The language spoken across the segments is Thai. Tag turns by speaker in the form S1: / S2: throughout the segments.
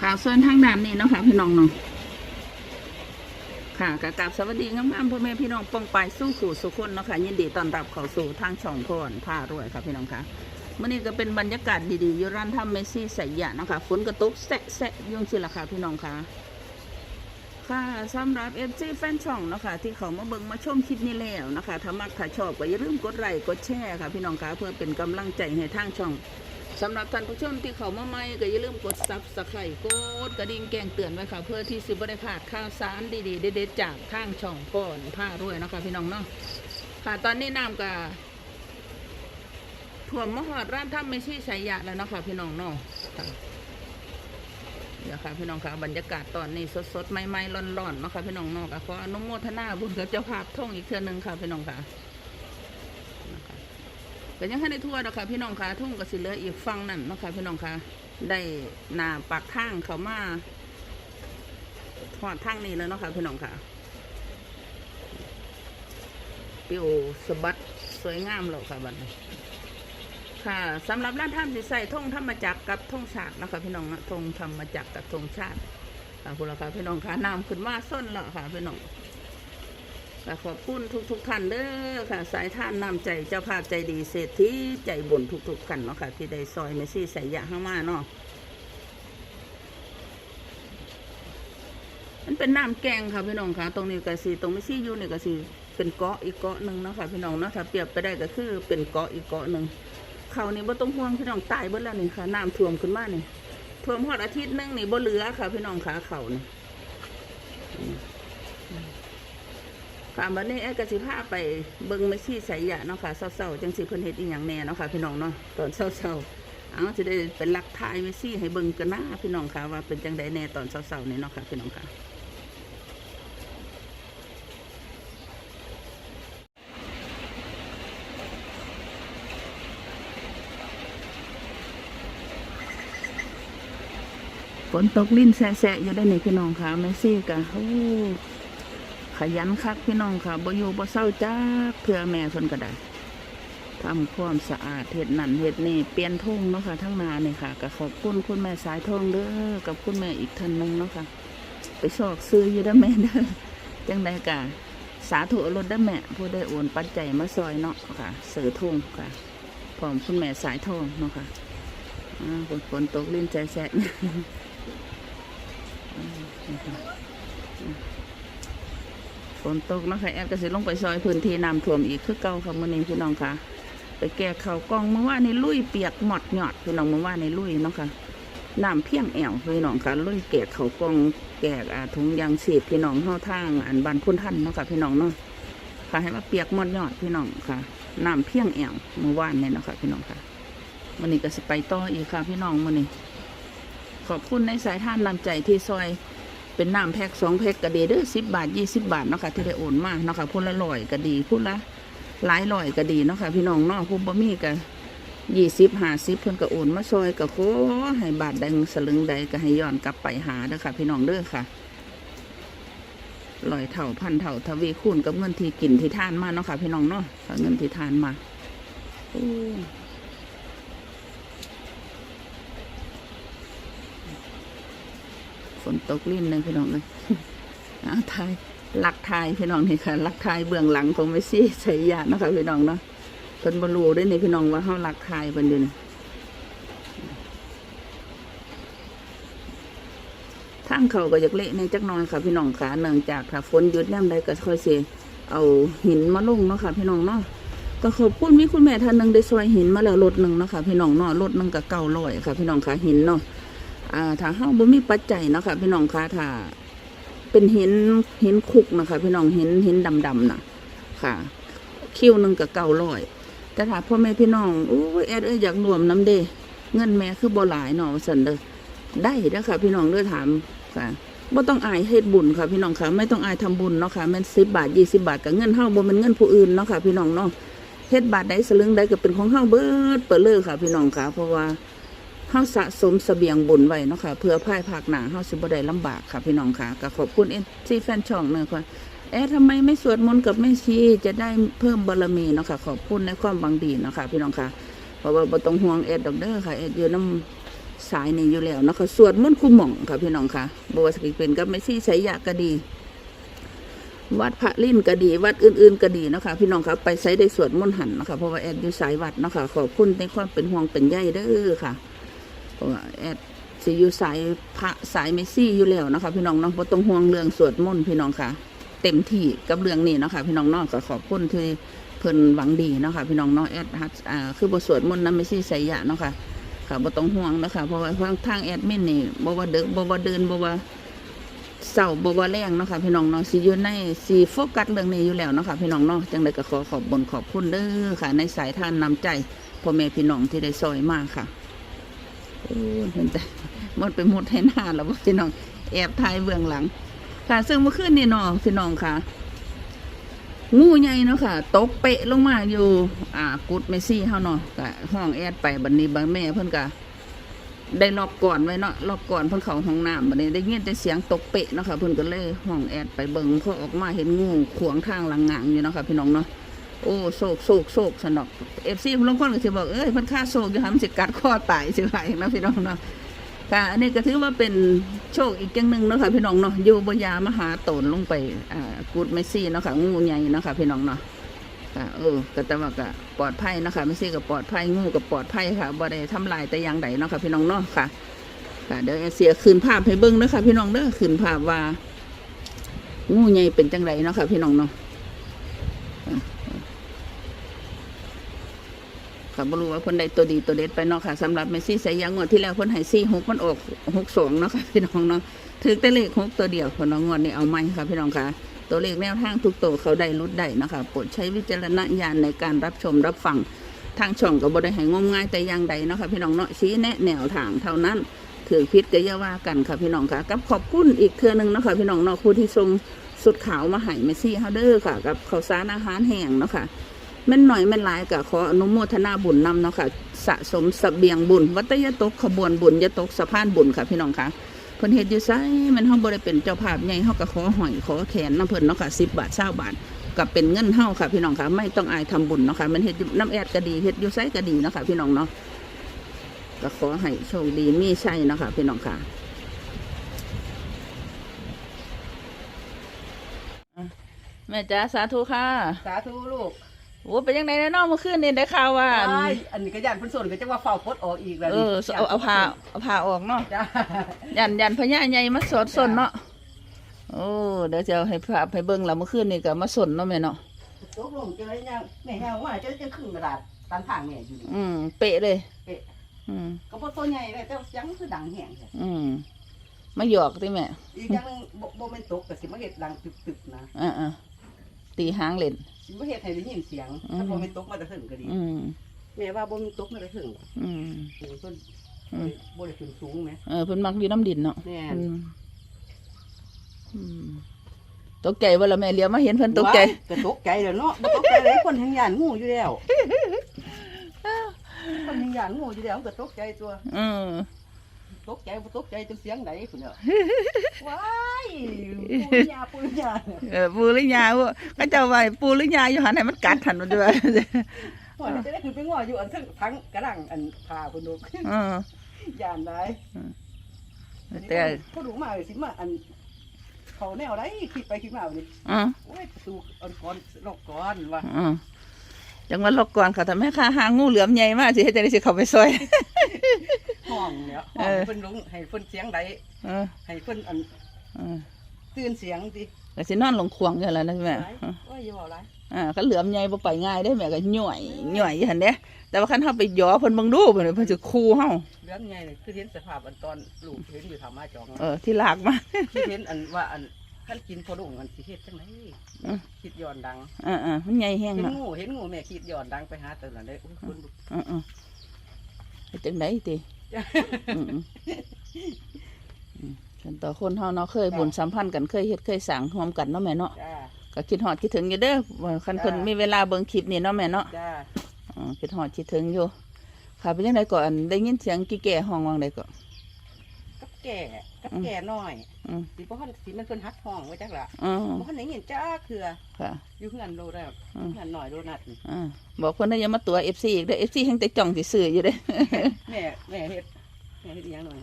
S1: ค่ะส่วนทางด้านนี้เนาะค่ะพี่น้องเนาะค่ะกกราบสวัสดีงามๆพ่อแม่พี่น้องปองไปสู้ขู่สุขคนเนาะค่ะยินดีต้อนรับเข้าสู่ทางช่องพรผ้ารวยค่ะพี่น้องค่ะเมื่อนี้ก็เป็นบรรยากาศดีๆอยู่ร้านทำเมซี่ใส่ยะเนาะค่ะฝนกระตุกแสะแสะยุ่งสิละค่ะพี่น้องค่ะค่ะสำหรับเอฟซีแฟนช่องเนาะคะที่เขามาเบิ่งมาชมคลิปนี้แล้วนะคะถ้ามักถ้าชอบก็อย่าลืมกดไลค์กดแชร์ค่ะพี่น้องค่ะเพื่อเป็นกำลังใจให้ทางช่อง สำหรับท่านผู้ชมที่เขามาใหม่ก็อย่าลืมกดซับสไครต์กดกระดิ่งแจ้งเตือนไว้ค่ะ เพื่อที่สิบได้พลาดข่าวสารดีๆเด็ดๆจากทางช่องก่อนผ้ารวยเนาะคะพี่น้องเนาะค่ะตอนนี้น้ำก็ถ่วมมหอดร้านถ้ำไม่ใช่สายยะแล้วเนาะค่ะพี่น้องเนาะค่ะเดี๋ยวค่ะพี่น้องค่ะบรรยากาศตอนนี้สดๆใหม่ๆร้อนๆเนาะค่ะพี่น้องเนาะก็ขออนุโมทนาบุญกับเจ้าภาพท่องอีกเทื่อหนึงค่ะพี่น้องค่ะนะคะ ก็ยังให้ได้ทั่วนะคะพี่น้องคะทุ่งก็สิเหลืออีกฟังนั่นนะคะพี่น้องคะได้นาปากทางเขามาทอดทางนี้แล้วนะคะพี่น้องค่ะปิวสบัดสวยงามแล้วค่ะบัดนี้ค่ะสำหรับร้านท่านสิใส่ธงธรรมจักรกับธงชาตินะคะพี่น้องนะธงธรรมจักรกับธงชาติค่ะคุณละค่ะพี่น้องค่ะน้ำขึ้นมาส้นแล้วค่ะพี่น้อง ค่ะขอบคุณทุกทุกๆท่านเด้อค่ะ สายท่านนำใจเจ้าภาพใจดีเศรษฐีใจบุญทุกๆท่านเนาะค่ะที่ได้ซอยเมซี่ใส่ยะห้ามาเนาะมันเป็นน้ำแกงค่ะพี่น้องค่ะ ตรงนี้ก็สีตรงไม่ซี่อยู่นี่ก็สีเป็นเกาะอีกเกาะหนึ่งเนาะค่ะพี่น้องเนาะถ้าเปรียบไปได้ก็คือเป็นเกาะอีกเกาะหนึ่งเขานี่บ่ต้องห่วงพี่น้องตายเบิดแล้วนี่ค่ะน้ำท่วมขึ้นมานี่ท่วมฮอดอาทิตย์นึงนี่บ่เหลือค่ะ พี่น้องขาเขานี่อืม ค่ะบัดนี้แอดกสิพาไปเบิ่งไม่ชี้ใสายะเนาะค่ะเศร้าๆจังสิเพิ่นเฮ็ดอีหยังแน่เนาะค่ะพี่น้องเนาะตอนเศร้าๆเอาสิได้เป็นหลักทายไว้ซี่ให้เบิ่งกันหนะพี่น้องค่ะว่าเป็นจังไดแน่ตอนเศร้าๆนี่เนาะค่ะพี่น้องค่ะฝนตกลิ้นแสะๆอยู่ได้นี่พี่น้องค่ะแม่ซี่กะโอ้ ขยันคักพี่น้องค่ะบ่อยู่บ่เศร้าจักเพื่อแม่เพิ่นก็ได้ทำความสะอาดเฮ็ดนั่นเฮ็ดนี่เปลี่ยนทุ่งเนาะค่ะทั้งนาเนี่ยค่ะก็ขอบคุณคุณแม่สายทองเด้อกับคุณแม่อีกท่านหนึงเนาะค่ะ ไปสอกซื้ออยู่ด้แม่เด้อจังไดกะสาธุรถด้แม่ผู้ได้โอนปัจจัยมาซอยเนาะค่ะ เสือทุ่งค่ะพร้อมคุณแม่สายทองเนาะค่ะอ่าฝนฝนตกลิ้นแสะๆ ฝนตกนะคะแอดก็สิลงไปซอยพื้นที่น้ำท่วมอีกคือเก่าค่ะมื่อนี้พี่น้องค่ะ ไปแก้เขากล้องเมื่อวานในลุยเปียกหมดหยอดพี่น้องเมื่อวานในลุยเนาะค่ะน้ำเพียงแอวพี่น้องค่ะลุยแก้เขากล้องแก้อาถุงยางสีดพี่น้องเข้าทางอันบานพุ่นท่านเนาะค่ะพี่น้องเนาะค่ะให้มาเปียกหมดหยอดพี่น้องค่ะน้ำเพียงแอวเมื่อวานเนี่ยเนาะค่ะพี่น้องค่ะมื่อนี้ก็สิไปต่ออีกค่ะพี่น้องมื่อนี้ขอบคุณในสายท่านนำใจที่ซอย เป็นน้ำแพ็กสองแพ็กก็ดีเด้อสิบบาทยี่สิบบาทเนาะค่ะที่ได้โอนมาเนาะค่ะพูดละร้อยก็ดีพูดละหลายร้อยก็ดีเนาะค่ะพี่น้องเนาะพูดบ่มีก็ยี่สิบห้าสิบเพิ่นก็โอนมาซอยก็โคให้บาทใดสลึงใดก็ให้ย้อนกลับไปหาเด้อค่ะพี่น้องเด้อค่ะร้อยเท่าพันเท่าทวีคูณกับเงินที่กินที่ทานมาเนาะค่ะพี่น้องเนาะเงินที่ทานมาโอ้ ฝนตกลิ้นเลยพี่น้องเลยเอาทายหลักทายพี่น้องนี่ค่ะหลักทายเบื้องหลังของเมซี่ใส่ยานะคะพี่น้องเนาะเพิ่นบ่รู้ได้ในพี่น้องว่าเฮาหลักทายเพิ่นอยู่นี่ทางเขาก็อยากเละในจักน่อยค่ะพี่น้องค่ะเนื่องจากถ้าฝนหยุดแนมใดก็ค่อยเสิเอาหินมาลงเนาะค่ะ พี่น้องเนาะก็ขอบคุณมีคุณแม่ท่านหนึ่งได้ซอยหินมาแล้วรถหนึ่งเนาะค่ะพี่น้องเนาะรถหนึงก็เก้ารอยค่ะ พี่น้องค่ะหินเนาะ อ่าถ้าเฮาบ่มีปัจจัยเนาะค่ะ พี่น้องคะถ้า เป็นหินหินคุกนะคะ พี่น้องหินหินดำๆนะค่ะ คิวหนึ่งกับเก้าร้อยแต่ถ้าพ่อแม่พี่น้องโอ้แอดเอ้ยอยากรวมน้ำเด้เงินแม่คือบ่หลายเนาะสันเด้อได้เด้อค่ะ พี่น้องเด้อถามค่ะบ่ต้องอายเฮ็ดบุญค่ะ พี่น้องค่ะ ไม่ต้องอายทำบุญเนาะค่ะแม่นสิบบาทยี่สิบาทกับเงินเฮาบ่แม่นเงินผู้อื่นเนาะค่ะ พี่น้องเนาะเฮ็ดบาทใดสลึงใดก็เป็นของเฮาเบิดเปิดเลยค่ะ พี่น้องค่ะ เพราะว่า เฮาสะสมเสบียงบุญไว้เนาะค่ะเพื่อภายภาคหนาเฮาสิบ่ได้ลำบากค่ะพี่น้องค่ะก็ขอบคุณเอ็นซีแฟนช่องเนอะค่ะเอ๊ะทำไมไม่สวดมนต์กับแม่ชีจะได้เพิ่มบารมีเนาะค่ะขอบคุณในความบังดีเนาะค่ะพี่น้องค่ะเพราะว่าบ่ต้องห่วงเอ็ดดอกเด้อค่ะเอ็ดอยู่น้ำสายนี้อยู่แล้วเนาะค่ะสวดมนต์คุมหม่องค่ะพี่น้องค่ะบว่าสิเป็นกับไม่ซี่ใช้ยาก็ดี วัดพระลิ่นก็ดีวัดอื่นๆก็ดีเนาะคะพี่น้องครับไปใช้ได้สวดมนต์หันเนาะคะเพราะว่าแอดอยู่สายวัดเนาะคะขอบคุณในความเป็นห่วงเป็นใยเด้อค่ะ เพราะว่าแอดสิอยู่สายพระสายเมซี่อยู่แล้วนะคะ พี่น้องเนาะบ่ต้องห่วงเรื่องสวดมนต์พี่น้องค่ะ เต็มที่กับเรื่องนี้เนาะคะพี่น้องเนาะก็ขอบคุณที่เพิ่นหวังดีเนาะค่ะพี่น้องเนาะแอดฮัดอ่าคือบทสวดมนต์นั้นไม่ใช่ส่ยะเนาะค่ะค่ะบ่ต้องห่วงนะคะเพราะว่าทางแอดมินนี่บ่ว่าเด็กบ่ว่าเดินบ่ว่าเสาบว่าแรงเนาะค่ะพี่น้องเนาะสิอยู่ในสีโฟกัสเรื่องนี้อยู่แล้วเนาะค่ะพี่น้องเนาะจังไดก็ขอขอบบนขอบคุณเด้อค่ะ ในสายทานนำใจพ่อแม่พี่น้องที่ได้ซอยมากค่ะ ห็นแต่หมดไปหมดให้หน้าแล้วพี่น้อง แอบถ่ายเบื้องหลัง ค่ะ ซึ่งเมื่อคืนนี่เนาะพี่น้องค่ะ งูใหญ่เนาะค่ะ ตกเปะลงมาอยู่ อ่า กุดเมซี่เฮาเนาะก็ห้องแอดไปบัดนี้บางแม่เพิ่นก็ได้ล็อกก่อนไว้เนาะล็อกก่อนเพิ่นเข้าห้องน้ำบัดนี้ได้ยินแต่เสียงตกเปะเนาะค่ะเพิ่นก็เลยห้องแอดไปเบิ่งพอออกมาเห็นงูขวางทางหลังงางอยู่เนาะค่ะพี่น้องเนาะ โอ้โศกโศกโศกสนอก FC บางคนก็สิบอกเอ้ยเพิ่นฆ่าโศกอยู่หามันสิกัดคอตายสิว่าย่างนั้นพี่น้องเนาะค่ะอันนี้ก็ถือว่าเป็นโชคอีกอย่างหนึ่งเนาะค่ะพี่น้องเนาะอยู่บยามหาโตนลงไปอ่ากูดเมซี่เนาะค่ะงูใหญ่เนาะค่ะพี่น้องเนาะค่ะเออก็แต่ว่าก็ปลอดภัยเนาะคะไม่ใช่ก็ปลอดภัยงูก็ปลอดภัยค่ะบ่ได้ทำลายแต่อย่างใดเนาะค่ะพี่น้องเนาะค่ะค่ะเดี๋ยวแอเสียคืนภาพให้เบิ่งเด้อค่ะพี่น้องเด้อคืนภาพว่า งูใหญ่เป็นจังไรเนาะค่ะพี่น้องเนาะ ค่ะบ่รู้ว่าเพิ่นได้ตัวดีตัวเด็ดไปเนาะค่ะสำหรับเมซี่สายยางงวดที่แล้วเพิ่นให้ซี่หกมันออกหกสองเนาะค่ะพี่น้องเนาะถือแต่เลขหกตัวเดียวคนน้องงวดนี้เอาไหมค่ะพี่น้องค่ะ ตัวเลขแนวทางทุกตัวเขาได้ลดได้นะคะโปรดใช้วิจารณญาณในการรับชมรับฟังทางช่องก็บ่ได้ให้งมง่ายแต่อย่างใดเนาะค่ะพี่น้องเนาะชี้แนะแนวทางเท่านั้นถือพิษก็อย่าว่ากันค่ะพี่น้องค่ะกับขอบคุณอีกเทือนึงเนาะค่ะพี่น้องเนาะผู้ที่ส่งสุดขาวมาให้เมซี่เฮาเดอร์ค่ะ กับข้าวสารอาหารแห้งเนาะค่ะ แม่นหน่อยแม่นหลายก็ขออนุโมทนาบุญนำเนาะค่ะ สะสมเสบียงบุญ วัตยตกขบวนบุญยตกสะพานบุญค่ะพี่น้องค่ะเพิ่นเฮ็ดอยู่ไสมันเฮาบ่ได้เป็นเจ้าภาพใหญ่เฮาก็ขอหอยขอแขนน้ำเพิ่นเนาะค่ะ10 บาท20บาทก็เป็นเงินเฮาค่ะพี่น้องค่ะ ไม่ต้องอายทำบุญเนาะค่ะมันเฮ็ดอยู่น้ำแอดก็ดีเฮ็ดอยู่ไสก็ดีเนาะค่ะพี่น้องเนาะก็ขอให้โชคดีมีชัยเนาะค่ะพี่น้องค่ะอะแม่จ๋าสาธุค่ะ
S2: สาธุลูก
S1: โอ้เป็นยังไงเนาะเมื่อคืนนี่ได้ข่าวว่า
S2: อ้ายอันนี้ก็ยันเพิ่นส่วนก็จะว่าเฝ้าพดออกอีกแล้ว
S1: เออเอาเอาผ้าเอาผ้าออกเนาะ
S2: จ้า
S1: ยันยันพญาใหญ่มาสดสนเนาะ โอ้เดี๋ยวจะเอาให้พาไปเบิ่งแล้วเมื่อคืนนี่ก็มาสนเนาะแม่เนาะ
S2: ตกลงเจอไอ้ยังแม่แฮวว่าเจอจะครึ่งกระดาษตามทางแม่อยู่นี่
S1: อืม เป๊ะเลย
S2: เป๊ะ
S1: อืม
S2: ก็บ่ตัวใหญ่เลยแต่ยังคือดังแห้งแท้
S1: อืมมาหยอกติแม่
S2: อีกอย่างหนึงบ่บ่แม่นตกก็สิมาเฮ็ดดังตึกๆนะ
S1: อ่าอ่าตีหางเล่น
S2: สิมาเฮ็ดให้ได้ยินเสียง
S1: อืม
S2: ถ้าบ่แม่นตกมาแต่ถึงก็ดี
S1: อืม
S2: แม่ว่าบ่แม่นตกมาแต่ถึง
S1: อืม
S2: เพิ่น
S1: อืม
S2: บ่ได้ขึ้นสูงแหม
S1: เออเพิ่นมักอยู่น้ำดินเนาะ
S2: แม่
S1: อืมอืมตกใจว่าละแม่เลี้ยวมาเห็นเพิ่นตกใจ
S2: ว้ายก็ตกใจแล้วเนาะบ่ตกใจเลยคนแห่งย่านงูอยู่แล้วคนแห่งย่านงูอยู่แล้วก็ตกใจตัว
S1: อืม
S2: ตกใจบ่ตกใจจนเสียงไหนพุ่นเนาะว้ายปูยาปูยา
S1: เออปูหรือยาว่าก็เจ้าว่าปูหรือยาอยู่หันให้มันกัดหันมาด้วย
S2: หัวจะได้ขึ้นไปง้ออยู่อันทั้งทั้งกระดังอันพาพุ่นดู
S1: อืม
S2: ยานได้
S1: แต่
S2: พอดูมาเลยสิมาอันเขาแนวไรคิดไปคิดมาวันนี้
S1: อืม
S2: โอ้ยประตูอันก่อนลอกก่อนว่ะ
S1: อืมจังว่าลอกก่อนค่ะแต่แม่ค้าหางูเหลือมใหญ่มากสิเฮ็ดจังได๋สิเข้าไปซอย
S2: ห้องเนี่ยห้
S1: เอ
S2: อง
S1: อ
S2: เพิ่นลงให้เพิ่นเสียงใด
S1: เออ
S2: ให้เพิ่นอัน
S1: เออ
S2: ตื่นเสียงสิ
S1: ก็สินอนลงควงอยู่แล้วนะแม่
S2: หลายโอ้ยอย่าบอกไร
S1: อ่าคันเหลือมใหญ่บ่ไปง่ายได้แม่ก็หน่วยหน่วยอยู่หั่นเด้แต่ว่าคันเฮาไปย่อเพิ่นเบิ่งดูเพิ่นเพิ่นสิคูเฮา
S2: เรื่องไงเลยคือเห็นสภาพอันตอนลูกเห็นอยู่ทำมาจอง
S1: เออที่ลากมา
S2: คือเห็นอันว่าอันขั้นกินพอลุงอันสิเฮ็ดจังได
S1: อืม
S2: คิดย้อนดัง
S1: อ่าๆมันใหญ่แฮง
S2: เห็น
S1: เนาะ
S2: งูเห็นงูแม่คิดย้อนดังไปหาเตอนั่นได้โอ้ยคนลุก
S1: อือๆเฮ็ดจังไดติ อือๆอืมกันต่อคนเฮาเนาะเคยบุญสัมพันธ์กันเคยเฮ็ดเคยสร้างร่วมกันเนาะแม่เนาะ
S2: จ้า
S1: ก็คิดฮอดคิดถึงอยู่เด้อว่าคันเพิ่น
S2: จ้ามี
S1: มีเวลาเบิ่งคลิปนี่เนาะแม่เนาะ
S2: จ้า
S1: อ๋อคิดฮอดคิดถึงอยู่ค่ะเป็นจังไดก่อนได้ยินเสียงกี่แก่ห้องวังใดก่อน
S2: กับแก่ กับ
S1: อืม
S2: แก่น้อย
S1: อืม
S2: สิบ่ฮันสิมันเพิ่นฮัดห้องไว้จักล่ะ
S1: อ๋อ
S2: บ่ฮันได้ยินจ้าคือ
S1: ค่ะ
S2: อยู่เฮือนโลแล้ว
S1: อืม
S2: เฮือนน้อยโลนัดนี่
S1: อ่าบอกเพิ่นได้ออยังมาตัว FC อีกเด้อ FC แห่งแต่จ่องสิซื้ออยู่เด้อ
S2: แม่แม่เฮ็ดแม่เฮ็ดอิหยังหน่อย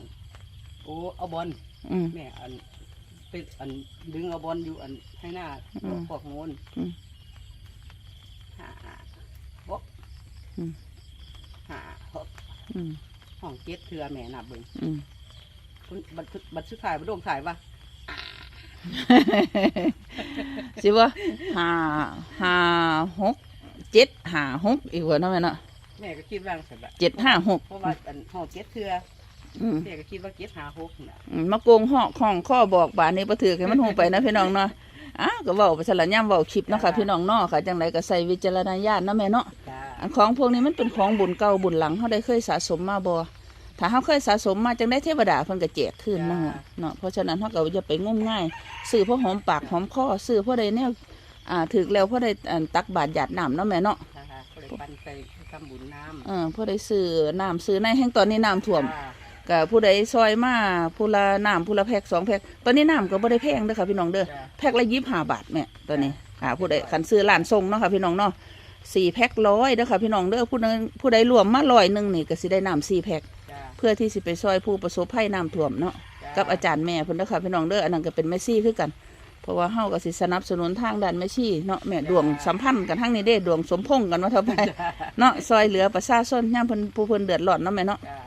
S2: โอ้เอาบอล
S1: อืม
S2: แม่อันเป็นอันดึงเอาบอลอยู่อันให้หน้า
S1: อืม
S2: พวกโงูน
S1: อืม
S2: หาบก
S1: อืม
S2: หาหก
S1: อืม
S2: ห้องเจ็ดเทือแม่นับเบิ่ง
S1: อืม
S2: คุณบัตรบัตรสุดท้ายบัตรโด่งถ่ายปะ
S1: สิว่าห้าห้าหกเจ็ดห้าหกอีกว่าเนาะแม่เนาะ
S2: แม่ก็คิดว่าสักแบบ
S1: เจ็ดห้าหก
S2: เพราะว่าอันห้องเจ็ดเทือ
S1: อืม
S2: แม่ก็คิดว่าเจ็ดหาหกน่ะ
S1: อืมมาโกงหอกของข้อบอกบานนี้ประถือให้มันหงไปนะพี่น้องเนาะอ้าวก็เว้าไปสลัญย่ำเว้าคลิปเนาะค่ะพี่น้องเนาะค่ะจังไรก็ใส่วิจารณญาณเนาะแม่เนาะ
S2: จ้า
S1: อันของพวกนี้มันเป็นของบุญเก่าบุญหลังเขาได้เคยสะสมมาบ่ ถ้าเขาเคยสะสมมาจังได้เทวดาเพิ่นก็แจกคืนเนาะเนาะเพราะฉะนั้นเขาก็อย่าไปงมง่ายซื้อเพราะหอมปากหอมคอซื้อเพราะใดแนวอ่าถึกแล้วเพราะใดอันตักบาตรหยาดน้ำเนาะแม่เนาะ
S2: จ้าก็เลยปันใส่ทำบุญน้ำ
S1: เออผู้ใดซื้อน้ำซื้อในแห่งตอนนี้น้ำท่วม
S2: จ้า
S1: กับผู้ใดซอยมาผู้ละน้ำผู้ละแพ็กสองแพ็กตอนนี้น้ำก็บ่ได้แพงเด้อค่ะพี่น้องเด้อ
S2: จ้า
S1: แพ็กละยี่ห้าบาทแม่ตอนนี้ค่ะผู้ใดขันซื้อร้านทรงเนาะค่ะพี่น้องเนาะสี่แพ็กร้อยเด้อค่ะพี่น้องเด้อผู้ใดผู้ใดรวมมาร้อยหนึ่งนี่ก็สิได้น้ำสี่แพ็ก
S2: จ้า
S1: เพื่อที่สิไปซอยผู้ประสบภัยน้ำท่วมเนาะ
S2: จ้
S1: กับอาจารย์แม่เพิ่นเด้อค่ะพี่น้องเด้ออันนั้นก็เป็นแม่ซี่คือกัน เพราะว่าเฮาก็สิสนับสนุนทางด้านแม่ซี่เนาะแม่ดวงสัมพันธ์กันทางนี้เด้ดวงสมพงษ์กันว่าเท่าไป
S2: จ้า
S1: เนาะซอยเหลือประชาชนย่ามเพิ่นผู้เพิ่นเดือดร้อนเนาะแม่เนาะ
S2: จ้า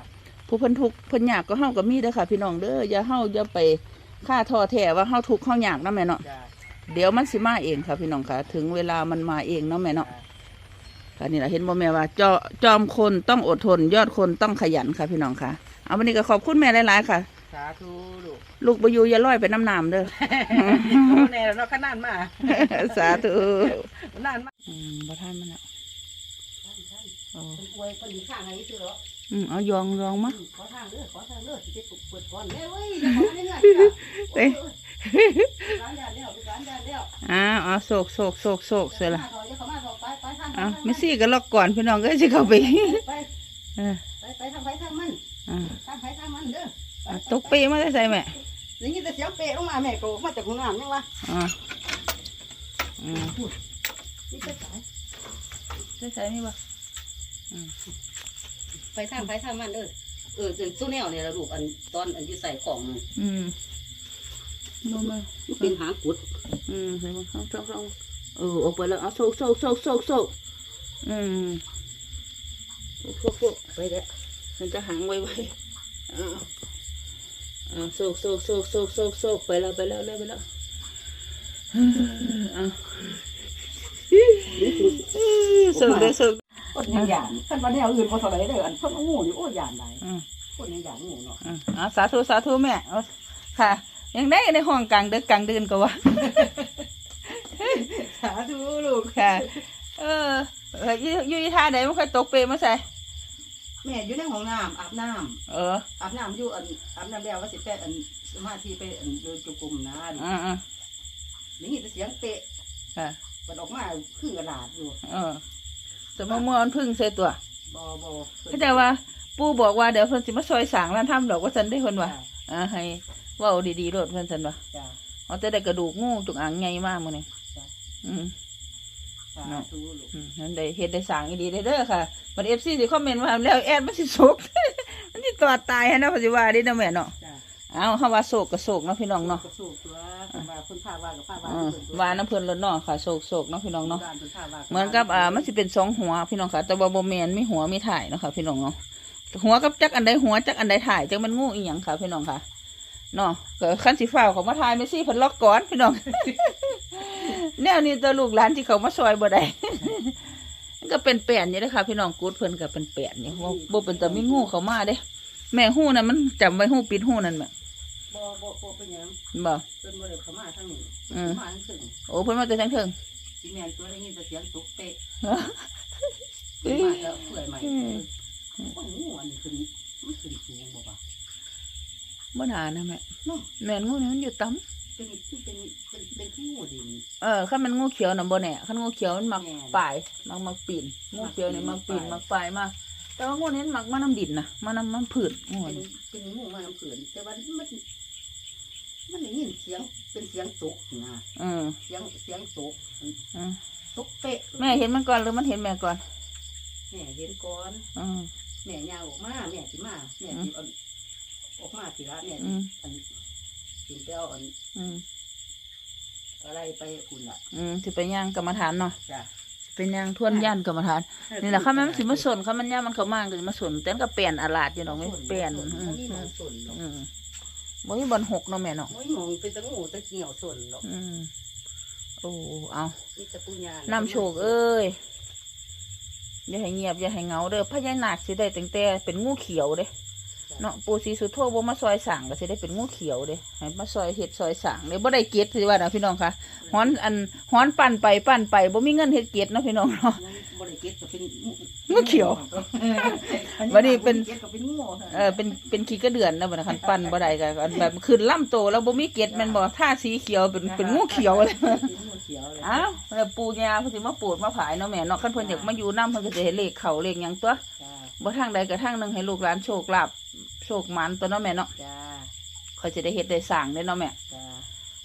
S1: ผู้เพิ่นทุกข์เพิ่นยากก็เฮาก็มีเด้อค่ะ พี่น้องเด้ออย่าเฮาอย่าไปค่าท้อแท้ว่าเฮาทุกข์เฮายากเนาะแม่เนาะ
S2: จ้า
S1: เดี๋ยวมันสิมาเองค่ะพี่น้องค่ะ ถึงเวลามันมาเองเนาะแม่เนาะ ค่ะนี่ล่ะเห็นบ่แม่ว่าจอจอมคนต้องอดทน ยอดคนต้องขยันค่ะ พี่น้องค่ะ เอาวันนี้ก็ขอบคุณแม่หลายๆค่ะ
S2: สาธุลูก
S1: ลูกบ่อยู่อย่าลอยไปน้ำน้ำเด้อ
S2: โอ้แน่แล้วเนาะขนาดมา
S1: สาธุ
S2: ขนาดมา
S1: อืมบ่ทันมันละโอ้
S2: เป็นอวยเป็นดีข้างไงซื้อเหรอ
S1: อืมเอายองยองมา
S2: ขอทางเด้อขอทางเด้อสิไปปลุกเปิดก่อนเด้อเว้ยอย่าขอได้เงื่อนเด้อ
S1: เอ้ย
S2: ร้านยาเดีย วร้านยาเดียว
S1: อ้าวเอาโศกโศกโศกโศกเสร็จละ
S2: อย่าเข้ามาบอกไปไปทาง
S1: อ้าวไม่ซี่ก็ล็อกก่อนพี่น้องก็สิเข้าไป
S2: ไป
S1: เออ
S2: ไปไปทางไปทางมัน
S1: อ่า
S2: ทางไปทางมันเด้อ
S1: อะตกเปมาได้ใส่แม่
S2: นี่ยินแต่เสียงเปะลงมาแม่โกมาจากห้องน้ำยังวะ
S1: อ่าอืม
S2: นี่ไปสาย
S1: ได้ใส่ไหมบ่
S2: ไปทางไปทางมันเด้อเออจนตู้แนวเนี่ยละลูกอันตอนอันที่ใส่ของมัน
S1: อืม บ่มา
S2: มันเป็นหางกุด
S1: อืมใส่บ่เอาเอาเอาเออออกไปแล้วเอาโศกโศกโศกโศกโศกอืมโศกโศกโศกไปแล้วมันจะหางไวๆเอาเอาโศกโศกโศกโศกโศกโศกไปแล้วไปแล้วแล้วไปแล้วเอาโศกเด้อโศก
S2: คนยังหยาดขันวันแนวอื่นพอสบายเด้ออันคนเอางูนี่โอ้ยหยาดไหน
S1: อืม
S2: คนยังหยาดงูเนาะ
S1: อืมอ่าสาธุสาธุแม่เอาค่ะ ยังได้ในห้องกลางเด็กกลางเดือนก็ว่า
S2: สาธุลูก
S1: ค่ะ เออเอออยู่อยู่ที่ท่าไหนไม่ค่อยตกเปรมาใส่
S2: แม่อยู่ในห้องน้ำอาบน้
S1: เออำ
S2: อาบน้ำอยู่อันอาบน้ำแล้วว่าสิไปอันสมาธิไปอันเดินจุกุมนะ
S1: อ่าอ่า
S2: นี่ยินแต่เสียงเปะ
S1: ค่ะ
S2: มันออกมาคือกระดาษอยู่
S1: เออแต่เมื่อเมื่อวันพึ่งใส่ตัว
S2: บอบอ
S1: เข้าใจว่า ปู่บอกว่าเดี๋ยวเพิ่นสิมาซอยสร้างร้านทำดอกว่าฉันได้เพิ่นว่าอ่าให้ เว่าดีๆโลดเพิ่นฉันว่า
S2: จ้า
S1: เอาแต่ได้กระดูกงูจุกอ่างใหญ่มากมื้อนี้
S2: จ้ะ
S1: อืม
S2: สาธุลูก
S1: อืมนั่นได้เฮ็ดได้สร้างอีดีได้เด้อค่ะบัด FC สิคอมเมนต์ว่าแล้วแอดมันสิโศก มันสิตอดตายหั่นเนาะเพิ่นสิว่าเดิเนาะแม่เนาะ
S2: จ้า
S1: เอาเฮาว่าโศกก็โศกเนาะพี่น้องเนาะ
S2: กระสูบตัวคุณว่าคุณพาว่ากับพาว่า
S1: อ่าว่าน้ำเพิ่นลดเนาะค่ะโศกโศกเนาะพี่น้องเนาะ
S2: บ้คุณพาว่า
S1: เหมือนกับอ่ามันสิเป็นสองหัวพี่น้องค่ะแต่ว่าบ่แม่นมีหัวมีถ่ายเนาะค่ะพี่น้องเนาะหัวกับจักอันใดหัวจักอันใดถ่ายจักมันงูอีหยังค่ะพี่น้องค่ะ เนาะก็คันสิฟ้าวเขามาถ่ายไม่ซี่เพิ่นล็อกก่อนพี่น้อง แนวนี้ตัวลูกหลานที่เขามาซอยบ่ได้มันก็เป็นแปลนอยู่เด้อค่ะพี่น้องกูดเพิ่นก็เป็นแปลนอยู่บ่บ่เป็นแต่มีงูเข้ามาเด้ แม่หู้นั่นมันจำไว้หู้ปิดหู้นั่นแม่
S2: บ่บ่บ่เป็นหยัง
S1: บ่
S2: เพิ่นบ่ได้เข้ามาทางนี้
S1: อืม
S2: มาทางซึ่ง
S1: โอ้เพิ่นมาแต่ทางเทิง
S2: สิแม่นตัวได้ยินแต่เสียงตุกเตะ
S1: เอ้อ
S2: มาแล้วเปื่อยใหม่
S1: อืม
S2: โอ้งูอันนี้ขึ้นมันขึ้นสูงบ่ปะ
S1: บ่น่านะแม่
S2: เนาะ
S1: แม่นงูนี่มันอยู่ต่ำ
S2: เป็นเป็นเป็นเป็นขี้งูดิน
S1: เออคันมันงูเขียวน่ะบ่แน่คันงูเขียวมันมัก
S2: แน่
S1: ป่ายมักมักปีนงูเขียวนี่มักปีนมักป่ายมากแต่ว่างูนี้มันมักมาน้ำดินนะมาน้ำมันผืดงู
S2: เป็น
S1: นี่
S2: เป็นงูมาน้ำเขื่อนแต่ว่ามันมันได้ยินเสียงเป็นเสียงตกนะ
S1: เออ
S2: เสียงเสียงตก
S1: เออ
S2: ตกเป๊ะ
S1: แม่เห็นมันก่อนหรือมันเห็นแม่ก่อน
S2: แม่เห็นก่อน
S1: อืม
S2: แม่ยางออกมาแม่สิมาแม่สิเอา ออกมาสิละแม่
S1: อื
S2: สิ
S1: ม
S2: อันสิไปเอาอัน
S1: อืม
S2: อะไรไปอุ่นละ
S1: อืมสิไปย่างกรรมฐานเนาะ
S2: จ้ะ
S1: สิเป็นย่างทวนย่านกรรมฐาน นี่แหละค่ะแม่มันสิมาสนค่ะมันย่ามันเขามากเลยมาสนแต่นก็เปลี่ยนอาลาดอยู่ดอกไม่เปลี่ยน
S2: ส่
S1: อืม
S2: มีหมองส่วนหรอก
S1: อืมบ่มีบนหกเนาะแม่เนาะ
S2: โอ้ยหมองเป็นตะงูตะเกี่ยวส่วนหรอก
S1: อืมโอ้เอา
S2: มีแตะปูญา
S1: น้ำโชคเอ้ยอย่าให้เงียบอย่าให้เหงาเด้อพญานาคสิได้ตั้งแต่เป็นงูเขียวเด้ เนาะปู่ศรีสุโธบ่มาซอยสั่งก็สิได้เป็นงูเขียวเด้ให้มาซอยเฮ็ดซอยสั่งเด้บ่ได้เกียรติสิว่านะพี่น้องค่ะฮ้อนอันฮ้อนปั่นไปปั่นไปบ่มีเงินเฮ็ดเกียรติเนาะพี่น้องเนาะ
S2: บริเก็ตก็เป็น
S1: งูเขียววันนี้เป็น
S2: บริก็เป็นงู
S1: เออเป็นเป็นขี้กระเดือนนะบัดนะคันปั่นบ่ได้ก็อันแบบขึ้นล่ำโตแล้วบ่มีเกียรติแม่นบ่ท่าสีเขียวเป็นเป็นงูเขียวเลย
S2: เป็นงูเขียวเลย
S1: อ้าวแล้วปู่ย่าเพิ่นสิมาปลูดมาผายเนาะแม่เนาะคันเพิ่นอยากมาอยู่นำเพิ่นก็สิให้เลขเข้าเลขหยังตัว
S2: จ้า
S1: บ่ทางใดก็ทางหนึงให้ลูกหลานโชคลาภโชคหมันตัวเนาะแม่เนาะ
S2: จ้า
S1: เขาจะได้เฮ็ดได้สร้างได้เนาะแม่
S2: จ้า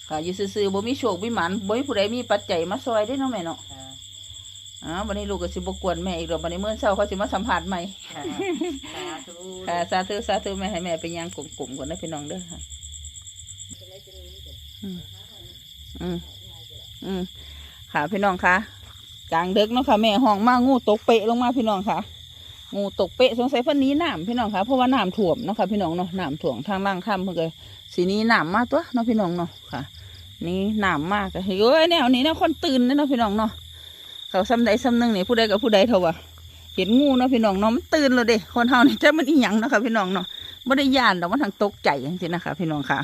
S1: ก็อยู่ซื่อๆบ่มีโชคมีหมันบ่มีผู้ใดมีปัจจัยมาซอยได้เนาะแม่เนาะ
S2: จ้า
S1: อ้าวบัดนี้ลูกก็สิบ่กวนแม่อีกดอกบัดนี้มื้อเช้าเขาสิมาสัมภาษณ์ใหม่
S2: จ้าสาธุ
S1: ค่ะสาธุสาธุแม่ให้แม่ไปย่างกลุ่มๆก่อนนะพี่น้องเด้อค่ะอืมอืมอืมค่ะพี่น้องคะกลางดึกเนาะค่ะแม่ห้องมางูตกเปะลงมาพี่น้องค่ะ งูตกเปะสงสัยเพิ่นนี้น้ำพี่น้องคะเพราะว่าน้ำท่วมเนาะค่ะพี่น้องเนาะน้ำท่วมทางล่างถ้ำเพิ่นก็สีนี้น้ำมากตัวเนาะพี่น้องเนาะค่ะ นี่น้ำมากก็เฮ้ยแนวนี้นะคนตื่นเนาะพี่น้องเนาะเขาซ้ำใดซ้ำหนึ่งนี่ผู้ใดกับผู้ใดเท่าวะเห็นงูเนาะพี่น้องเนาะมันตื่นเลยเด้คนเฮานี่จะมันอีหยังเนาะค่ะพี่น้องเนาะบ่ได้ย่านดอกมันทางตกใจจังซี่นะคะพี่น้องค่ะ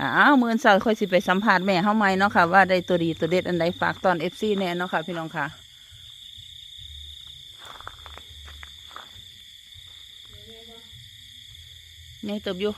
S1: อ้าวมือเช้าค่อยสิไปสัมภาษณ์แม่เฮาใหมเนาะค่ะว่าได้ตัวดีตัวเด็ดอันใดฝากตอน FC แน่เนาะค่ะพี่น้องค่ะ แม่เติบอยู่